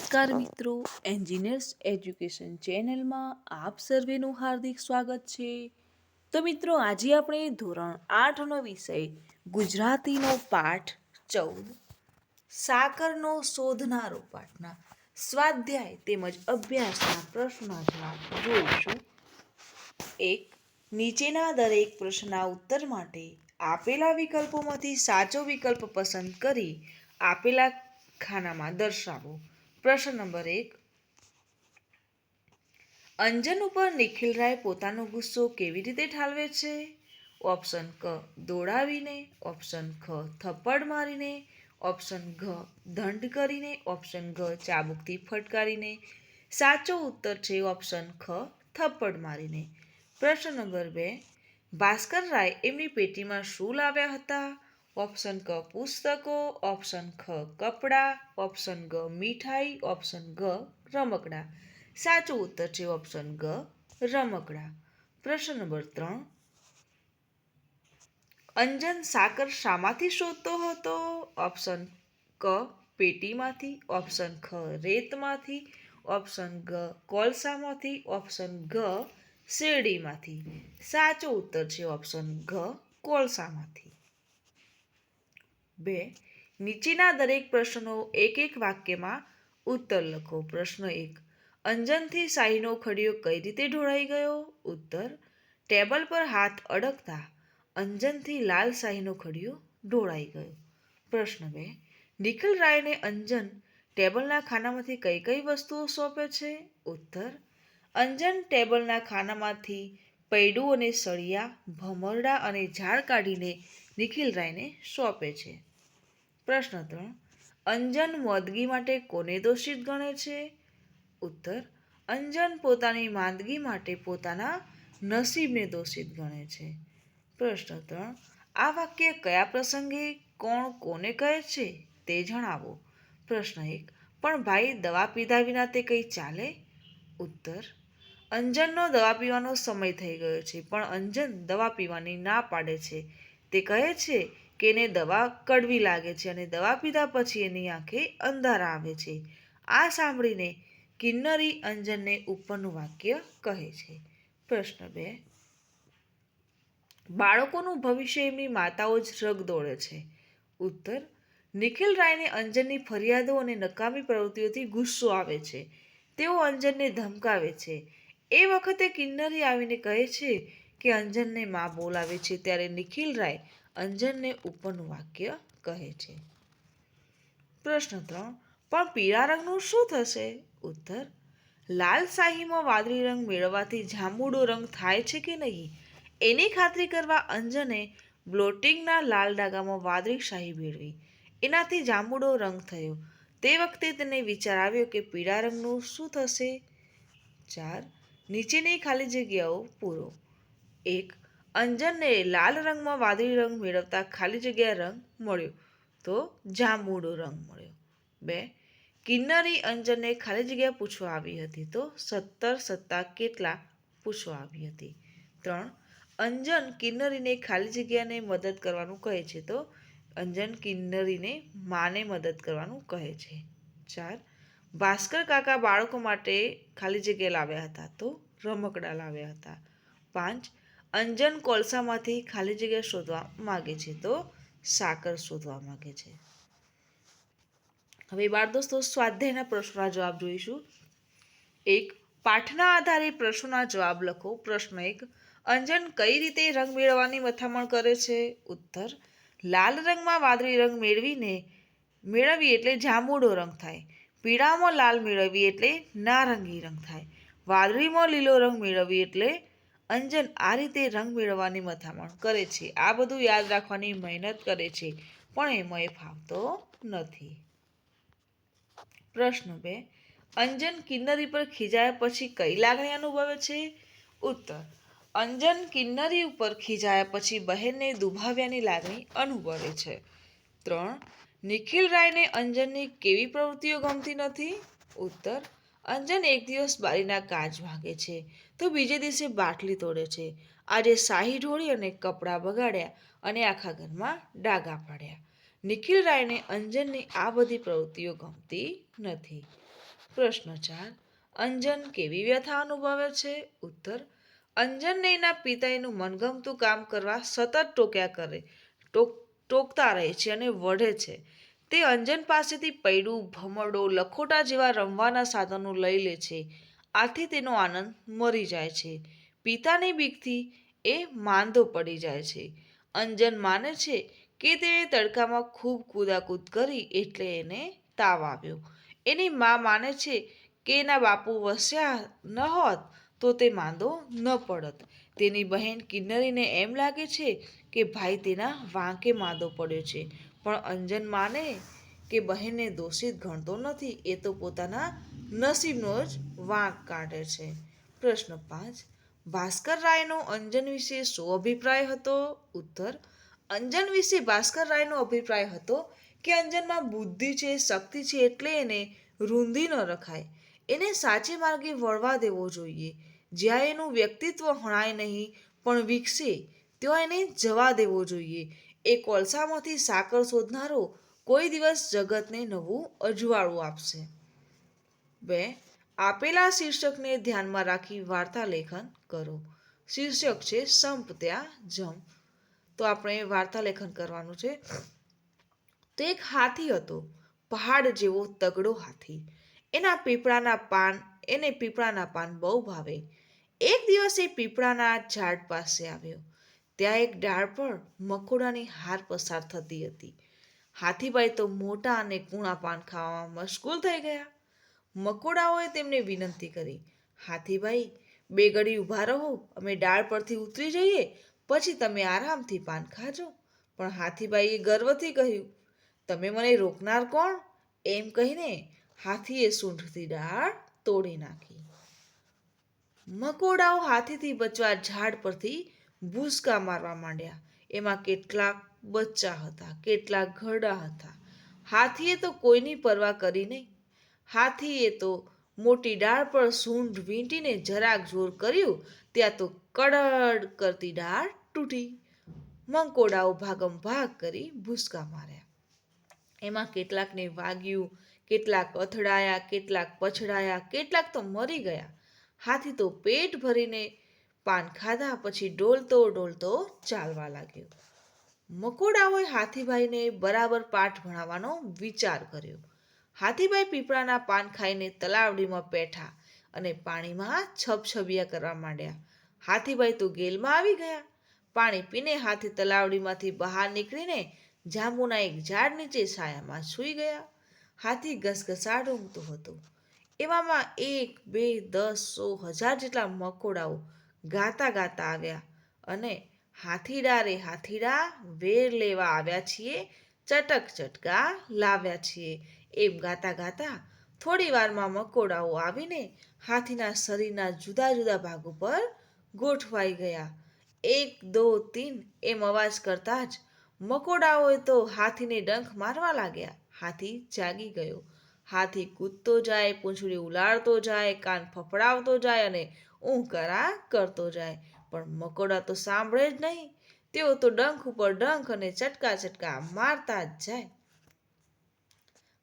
નમસ્કાર મિત્રો engineers education ચેનલમાં આપ સર્વેનું હાર્દિક સ્વાગત છે. તો મિત્રો, આજે આપણે ધોરણ આઠનો વિષય, ગુજરાતીનો પાઠ ચૌદ. સાકરનો શોધનારો પાઠના સ્વાધ્યાય તેમજ અભ્યાસના પ્રશ્નના જવાબ જોઈશું. એક, નીચેના દરેક પ્રશ્નના ઉત્તર માટે આપેલા વિકલ્પોમાંથી સાચો વિકલ્પ પસંદ કરી આપેલા ખાનામાં દર્શાવો. પ્રશ્ન નંબર એક. અંજન ઉપર નિખિલ રાય પોતાનો ગુસ્સો કેવી રીતે ઠાલવે છે? ઓપ્શન ક, દોડાવીને, ઓપ્શન ખ, થપ્પડ મારીને, ઓપ્શન ઘ, દંડ કરીને, ઓપ્શન ઘ, ચાબુકથી ફટકારીને. સાચો ઉત્તર છે ઓપ્શન ખ, થપ્પડ મારીને. પ્રશ્ન નંબર બે, ભાસ્કર રાય એમની પેટીમાં શું લાવ્યા હતા? ઓપ્શન ક પુસ્તકો, ઓપ્શન ખ કપડાં, ઓપ્શન ગ મીઠાઈ, ઓપ્શન ગ રમકડા. સાચો ઉત્તર છે ઓપ્શન ગ રમકડા. પ્રશ્ન નંબર ત્રણ. અંજન સાકર શામાંથી શોધતો હતો? ઓપ્શન ક પેટીમાંથી, ઓપ્શન ખ રેતમાંથી, ઓપ્શન ગ કોલસામાંથી, ઓપ્શન ગ શેરડીમાંથી. સાચો ઉત્તર છે ઓપ્શન ઘ કોલસામાંથી. બે, નીચેના દરેક પ્રશ્નો એક એક વાક્યમાં ઉત્તર લખો. પ્રશ્ન એક, અંજનથી શાહીનો ખડિયો કઈ રીતે ઢોળાઈ ગયો? ઉત્તર, ટેબલ પર હાથ અડકતા અંજનથી લાલ શાહીનો ખડિયો ઢોળાઈ ગયો. પ્રશ્ન બે, નિખિલ રાયને અંજન ટેબલના ખાનામાંથી કઈ કઈ વસ્તુઓ સોંપે છે? ઉત્તર, અંજન ટેબલના ખાનામાંથી પૈડું અને સળિયા, ભમરડા અને ઝાડ કાઢીને નિખિલ રાયને સોંપે છે. પ્રશ્ન ત્રણ. અંજન મોદગી માટે કોને દોષિત ગણે છે? ઉત્તર, અંજન પોતાની માંદગી માટે પોતાના નસીબને દોષિત ગણે છે. પ્રશ્ન ત્રણ. આ વાક્ય કયા પ્રસંગે કોણ કોને કહે છે તે જણાવો. પ્રશ્ન એક. પણ ભાઈ, દવા પીધા વિના તે કંઈ ચાલે? ઉત્તર. અંજનનો દવા પીવાનો સમય થઈ ગયો છે, પણ અંજન દવા પીવાની ના પાડે છે. તે કહે છે કે એને દવા કડવી લાગે છે અને દવા પીધા પછી એની આંખે અંધારા આવે છે. આ સાંભળીને કિન્નરી અંજનને ઉપરનું વાક્ય કહે છે. પ્રશ્ન બે. બાળકોનું ભવિષ્ય એમની માતાઓ જ રગ દોડે છે. ઉત્તર. નિખિલ રાયને અંજનની ફરિયાદો અને નકામી પ્રવૃત્તિઓથી ગુસ્સો આવે છે. તેઓ અંજનને ધમકાવે છે. એ વખતે કિન્નરી આવીને કહે છે કે અંજનને મા બોલાવે છે ત્યારે નિખિલ રાય અંજનને ઉપરનું વાક્ય કહે છે. પ્રશ્ન ત્રણ, પણ પીળા રંગનું શું થશે? ઉત્તર, લાલ શાહીમાં વાદળી રંગ મેળવવાથી જાંબુડો રંગ થાય છે કે નહીં? એની ખાતરી કરવા અંજને બ્લોટિંગના લાલ ડાગામાં વાદળી શાહી મેળવી. એનાથી જાંબુડો રંગ થયો. તે વખતે તેને વિચાર આવ્યો કે પીળા રંગનું શું થશે? ચાર, નીચેની ખાલી જગ્યાઓ પૂરો. એક અંજનને લાલ રંગમાં વાદળી રંગ મેળવતા ખાલી જગ્યા રંગ મળ્યો તો જાંબુડો રંગ મળ્યો. બે, કિન્નરી અંજનને ખાલી જગ્યા પૂછવા આવી હતી તો સત્તર સત્તા કેટલા પૂછવા આવી હતી. ત્રણ, અંજન કિન્નરીને ખાલી જગ્યાને મદદ કરવાનું કહે છે તો અંજન કિન્નરીને માને મદદ કરવાનું કહે છે. ચાર, ભાસ્કર કાકા બાળકો માટે ખાલી જગ્યા લાવ્યા હતા તો રમકડા લાવ્યા હતા. પાંચ અંજન કોલસામાંથી ખાલી જગ્યા શોધવા માગે છે તો સાકર શોધવા માગે છે. હવે બાળ દોસ્તો, સ્વાધ્યાયના પ્રશ્નોના જવાબ જોઈશું. એક, પાઠના આધારે પ્રશ્નોના જવાબ લખો. પ્રશ્ન એક, અંજન કઈ રીતે રંગ મેળવવાની મથામણ કરે છે? ઉત્તર, લાલ રંગમાં વાદળી રંગ મેળવીને મેળવીએ એટલે જાંબુડો રંગ થાય. પીળામાં લાલ મેળવીએ એટલે નારંગી રંગ થાય. વાદળીમાં લીલો રંગ મેળવીએ એટલે અંજન આ રીતે રંગ મેળવવાની મથામણ કરે છે. આ બધું યાદ રાખવાની મહેનત કરે છે, પણ એમાં એ ફાવતો નથી. પ્રશ્ન બે, અંજન કિન્નરી પર ખીજાયા પછી કઈ લાગણી અનુભવે છે? ઉત્તર, અંજન કિન્નરી ઉપર ખીજાયા પછી બહેનને દુભાવ્યાની લાગણી અનુભવે છે. ત્રણ, નિખિલ રાયને અંજનની કેવી પ્રવૃત્તિઓ ગમતી નથી? ઉત્તર અંજન એક દિવસ બારીના કાચ ભાંગે છે તો બીજે દિવસે બાટલી તોડે છે. આજે શાહી ઢોળી અને કપડાં બગાડ્યા અને આખા ઘરમાં ડાઘા પાડ્યા. નિખિલ રાયને અંજનની આ બધી પ્રવૃત્તિઓ ગમતી નથી. પ્રશ્ન ચાર, અંજન કેવી વ્યથા અનુભવે છે? ઉત્તર, અંજનને એના પિતા એનું મનગમતું કામ કરવા સતત ટોક્યા કરે, ટોક, ટોકતા રહે છે અને વઢે છે. તે અંજન પાસેથી પૈડું, ભમરડો, લખોટા જેવા રમવાના સાધનો લઈ લે છે. આથી તેનો આનંદ મરી જાય છે. પિતાની બીકથી એ માંદો પડી જાય છે. અંજન માને છે કે તેણે તડકામાં ખૂબ કૂદાકૂદ કરી એટલે એને તાવ આવ્યો. એની મા માને છે કે એના બાપુ વસ્યા ન હોત તો તે માંદો ન પડત. તેની બહેન કિન્નરીને એમ લાગે છે કે ભાઈ તેના વાંકે માંદો પડ્યો છે. પણ અંજન માને કે બહેનને દોષિત ગણતો નથી, એ તો પોતાના નસીબનો જ વાંક કાઢે છે. પ્રશ્ન પાંચ. ભાસ્કર રાયનો અંજન વિશે શું અભિપ્રાય હતો? ઉત્તર. અંજન વિશે ભાસ્કર રાયનો અભિપ્રાય હતો કે અંજનમાં બુદ્ધિ છે, શક્તિ છે એટલે એને રૂંધી ન રખાય. એને સાચે માર્ગે વળવા દેવો જોઈએ. જ્યાં એનું વ્યક્તિત્વ હણાય નહીં, પણ વિકસે, ત્યાં એને જવા દેવો જોઈએ. એ કોલસામાંથી સાકર શોધનારો કોઈ દિવસ જગતને નવું અજવાળું આપશે. બે, આપેલા શીર્ષકને ધ્યાનમાં રાખી વાર્તા લેખન કરો. શીર્ષક છે, સંપ ત્યાં જમ. તો આપણે વાર્તા લેખન કરવાનું છે. તો એક હાથી હતો, પહાડ જેવો તગડો હાથી. એના પીપળાના પાન, એને પીપળાના પાન બહુ ભાવે. એક દિવસ એ પીપળાના ઝાડ પાસે આવ્યો. ત્યાં એક ડાળ પર મકોડાની હાર પસાર થતી હતી. હાથીભાઈ તો મોટા અને કૂણા પાન ખાવામાં મશગુલ થઈ ગયા. મકોડાઓએ તેમને વિનંતી કરી, હાથીભાઈ, બે ઘડી ઊભા રહો, અમે ડાળ પરથી ઉતરી જઈએ, પછી તમે આરામથી પાન ખાજો. પણ હાથીભાઈએ ગર્વથી કહ્યું, તમે મને રોકનાર કોણ? એમ કહીને હાથીએ સૂંઢથી ડાળ તોડી નાખી. મકોડાઓ હાથીથી બચવા ઝાડ પરથી ભૂસકા મારવા માંડ્યા. એમાં કેટલાક બચ્ચા હતા, કેટલાક ઘરડા હતા. હાથીએ તો કોઈની પરવા કરી નહીં. હાથીએ તો મોટી ડાળ પર સૂંઢ વીંટીને જરાક જોર કર્યું, ત્યાં તો કડડ કરતી ડાળ તૂટી. મંકોડાઓ ભાગમ ભાગ કરી ભૂસકા માર્યા. એમાં કેટલાકને વાગ્યું, કેટલાક અથડાયા, કેટલાક પછડાયા, કેટલાક તો મરી ગયા. હાથી તો પેટ ભરીને પાન ખાધા પછી ડોલતો ડોલતો ચાલવા લાગ્યો. મકોડાઓએ હાથીભાઈને બરાબર પાઠ ભણાવવાનો વિચાર કર્યો. હાથીભાઈ પીપળાના પાન ખાઈને તલાવડીમાં બેઠા અને પાણીમાં છબછબિયા કરવા માંડ્યા. હાથીભાઈ તો ગેલમાં આવી ગયા. પાણી પીને હાથી તલાવડીમાંથી બહાર નીકળીને જાંબુના એક ઝાડ નીચે છાયામાં સૂઈ ગયા. હાથી ઘસઘસાટ ઊંઘતો હતો. એવામાં એક, બે, દસ, સો, હજાર જેટલા મકોડાઓ ગાતા ગાતા આવ્યા અને હાથીડા રે હાથીડા વેર લેવા આવ્યા છીએ, ચટક ચટકા લાવ્યા છીએ. એમ ગાતા ગાતા થોડી વારમાં મકોડાઓ આવીને હાથીના શરીરના જુદા જુદા ભાગો પર ગોઠવાઈ ગયા. એક, દો, તીન એમ અવાજ કરતા જ મકોડાઓએ તો હાથીને ડંખ મારવા લાગ્યા. હાથી જાગી ગયો. હાથી કૂદતો જાય, પૂંછડી ઉલાળતો જાય, કાન ફફડાવતો જાય અને ઊંકરા કરતો જાય. પણ મકોડા તો સાંભળે જ નહીં. તેઓ તો ડંખ ઉપર ડંખ અને ચટકા ચટકા મારતા જ જાય.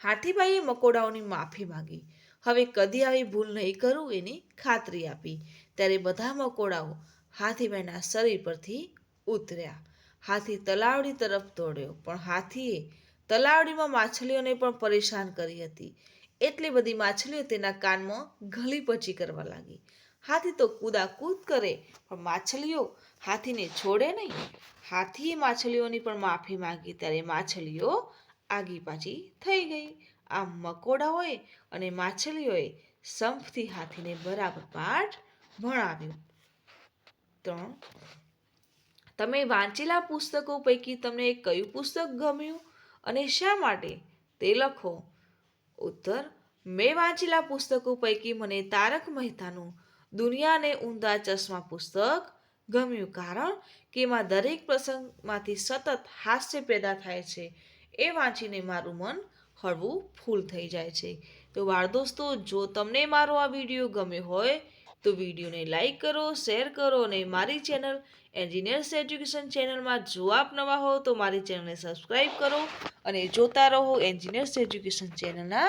હાથીભાઈએ મકોડાઓની માફી માંગી. હવે કદી આવી ભૂલ નહીં કરું એની ખાતરી આપી. ત્યારે બધા મકોડાઓ હાથીભાઈના શરીર પરથી ઉતર્યા. હાથી તલાવડી તરફ દોડ્યો, પણ હાથીએ તલાવડીમાં માછલીઓને પણ પરેશાન કરી હતી. એટલી બધી માછલીઓ તેના કાનમાં ઘલી પચી કરવા લાગી. હાથી તો કૂદાકૂદ કરે, પણ માછલીઓ હાથીને છોડે નહીં. હાથીએ માછલીઓની પણ માફી માંગી, ત્યારે માછલીઓ આગી પાછી થઈ ગઈ. આમ મકોડાઓએ અને માછલીઓએ સંપથી હાથીને બરાબર પાઠ ભણાવ્યો. ત્રણ. તમે વાંચેલા પુસ્તકો પૈકી તમને કયું પુસ્તક ગમ્યું અને શા માટે? તે લખો. ઉત્તર. મેં વાંચેલા પુસ્તકો પૈકી મને તારક મહેતાનું દુનિયાને ઊંધા ચશ્મા પુસ્તક ગમ્યું કારણ કે એમાં દરેક પ્રસંગમાંથી સતત હાસ્ય પેદા થાય છે. એ વાંચીને મારું મન હળવું ફૂલ થઈ જાય છે. તો બાળ દોસ્તો જો તમને મારો આ વીડિયો ગમ્યો હોય, તો વિડીયોને લાઈક કરો, શેર કરો અને મારી ચેનલ એન્જિનિયર્સ એજ્યુકેશન ચેનલમાં જો આપ નવા હો, તો મારી ચેનલને સબસ્ક્રાઈબ કરો અને જોતા રહો એન્જિનિયર્સ એજ્યુકેશન ચેનલના